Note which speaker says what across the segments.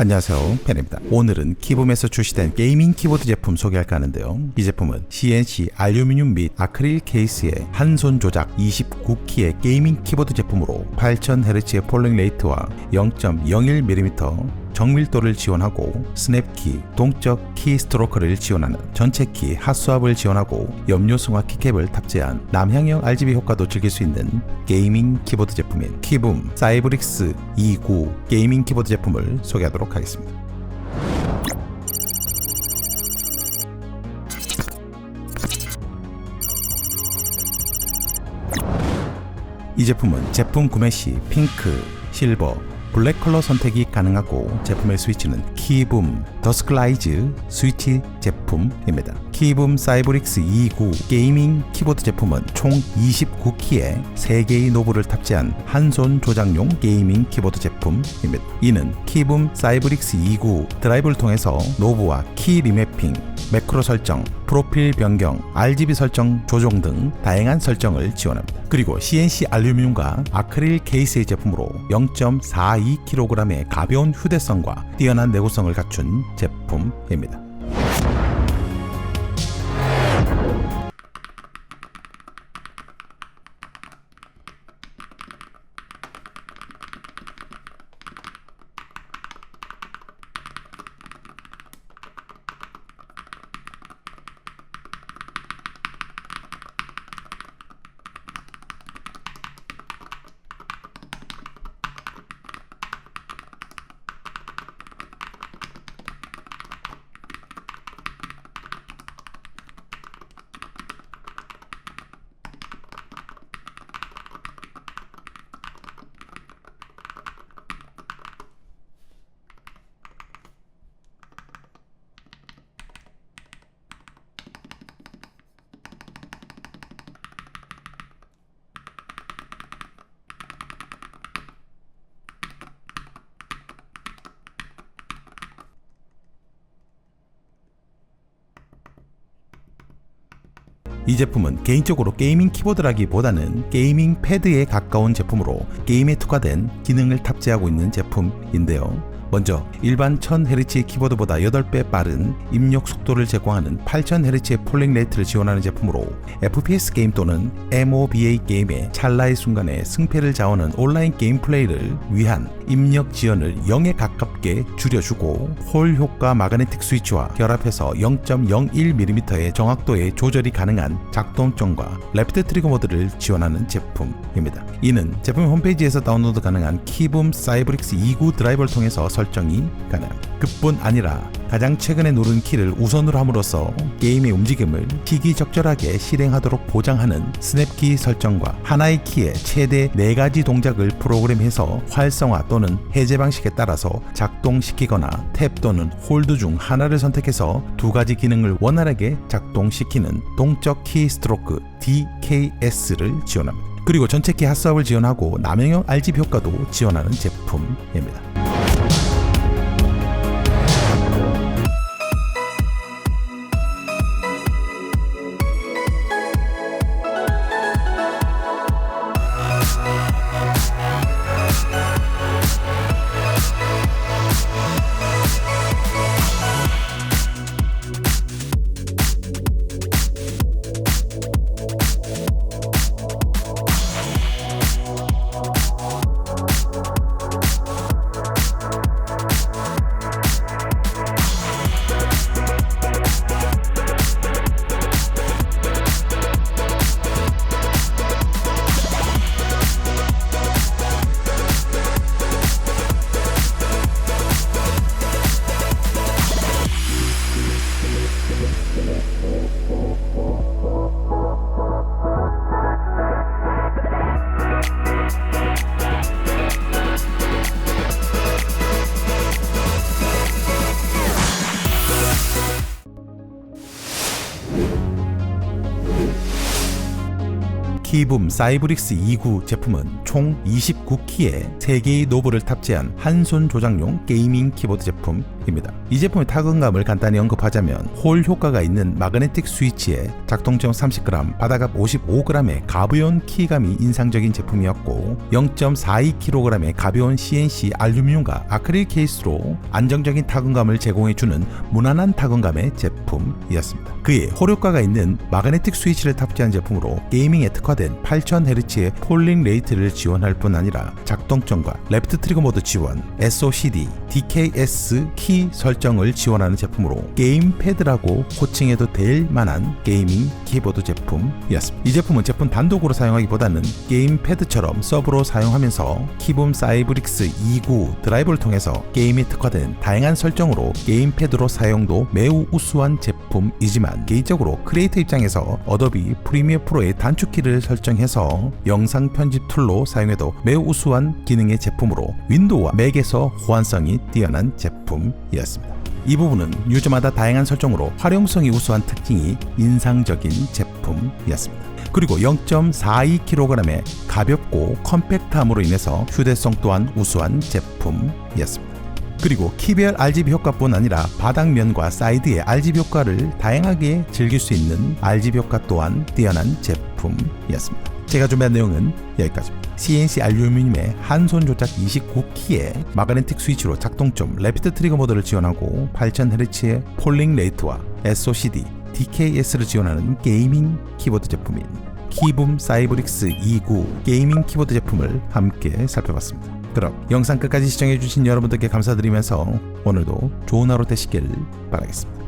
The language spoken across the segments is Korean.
Speaker 1: 안녕하세요. 펜입니다. 오늘은 키붐에서 출시된 게이밍 키보드 제품 소개할까 하는데요. 이 제품은 CNC 알루미늄 및 아크릴 케이스의 한 손 조작 29키의 게이밍 키보드 제품으로 8000Hz의 폴링 레이트와 0.01mm 정밀도를 지원하고 스냅키, 동적 키 스트로크를 지원하는 전체 키 핫스왑을 지원하고 염료 승화 키캡을 탑재한 남향형 RGB 효과도 즐길 수 있는 게이밍 키보드 제품인 키붐 사이브릭스 29 게이밍 키보드 제품을 소개하도록 하겠습니다. 이 제품은 제품 구매 시 핑크, 실버, 블랙 컬러 선택이 가능하고 제품의 스위치는 키붐 더스클라이즈 스위치 제품입니다. 키붐 사이브릭스 29 게이밍 키보드 제품은 총 29키에 3개의 노브를 탑재한 한 손 조작용 게이밍 키보드 제품입니다. 이는 키붐 사이브릭스 29 드라이브를 통해서 노브와 키 리매핑, 매크로 설정, 프로필 변경, RGB 설정 조정 등 다양한 설정을 지원합니다. 그리고 CNC 알루미늄과 아크릴 케이스의 제품으로 0.42kg의 가벼운 휴대성과 뛰어난 내구성을 갖춘 제품입니다. 이 제품은 개인적으로 게이밍 키보드라기보다는 게이밍 패드에 가까운 제품으로 게임에 특화된 기능을 탑재하고 있는 제품인데요. 먼저 일반 1000Hz 키보드보다 8배 빠른 입력 속도를 제공하는 8000Hz의 폴링 레이트를 지원하는 제품으로 FPS 게임 또는 MOBA 게임의 찰나의 순간에 승패를 자원하는 온라인 게임 플레이를 위한 입력 지연을 0에 가깝게 줄여주고 홀 효과 마그네틱 스위치와 결합해서 0.01mm의 정확도의 조절이 가능한 작동점과 레프트 트리거 모드를 지원하는 제품입니다. 이는 제품 홈페이지에서 다운로드 가능한 키붐 사이브릭스 29 드라이버를 통해서 설정이 가능합니다. 그뿐 아니라 가장 최근에 누른 키를 우선으로 함으로써 게임의 움직임을 시기적절하게 실행하도록 보장하는 스냅키 설정과 하나의 키에 최대 4가지 동작을 프로그램해서 활성화 또는 해제 방식에 따라서 작동시키거나 탭 또는 홀드 중 하나를 선택해서 두 가지 기능을 원활하게 작동시키는 동적 키 스트로크 DKS를 지원합니다. 그리고 전체 키 핫스왑을 지원하고 남영형 RGB 효과도 지원하는 제품입니다. 키붐 사이브릭스 29 제품은 총 29키에 3개의 노브를 탑재한 한 손 조작용 게이밍 키보드 제품 입니다. 이 제품의 타건감을 간단히 언급하자면 홀 효과가 있는 마그네틱 스위치에 작동점 30g, 바닥압 55g의 가벼운 키감이 인상적인 제품이었고 0.42kg의 가벼운 CNC 알루미늄과 아크릴 케이스로 안정적인 타건감을 제공해주는 무난한 타건감의 제품이었습니다. 그의 홀효과가 있는 마그네틱 스위치를 탑재한 제품으로 게이밍에 특화된 8000Hz의 폴링 레이트를 지원할 뿐 아니라 작동점과 레프트 트리거 모드 지원, SOCD, DKS 키 설정을 지원하는 제품으로 게임 패드라고 호칭해도 될 만한 게이밍 키보드 제품이었습니다. 이 제품은 제품 단독으로 사용하기보다는 게임 패드처럼 서브로 사용하면서 키붐 사이브릭스 29 드라이브를 통해서 게임에 특화된 다양한 설정으로 게임 패드로 사용도 매우 우수한 제품이지만 개인적으로 크리에이터 입장에서 어도비 프리미어 프로의 단축키를 설정해서 영상 편집 툴로 사용해도 매우 우수한 기능의 제품으로 윈도우와 맥에서 호환성이 뛰어난 제품 이었습니다. 이 부분은 유저마다 다양한 설정으로 활용성이 우수한 특징이 인상적인 제품이었습니다. 그리고 0.42kg의 가볍고 컴팩트함으로 인해서 휴대성 또한 우수한 제품이었습니다. 그리고 키별 RGB 효과뿐 아니라 바닥면과 사이드의 RGB 효과를 다양하게 즐길 수 있는 RGB 효과 또한 뛰어난 제품이었습니다. 제가 준비한 내용은 여기까지입니다. CNC 알루미늄의 한손 조작 29키에 마그네틱 스위치로 작동점 레피트 트리거 모드를 지원하고 8000Hz의 폴링 레이트와 SOCD, DKS를 지원하는 게이밍 키보드 제품인 키붐 사이브릭스 29 게이밍 키보드 제품을 함께 살펴봤습니다. 그럼 영상 끝까지 시청해주신 여러분들께 감사드리면서 오늘도 좋은 하루 되시길 바라겠습니다.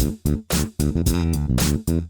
Speaker 1: Thank you.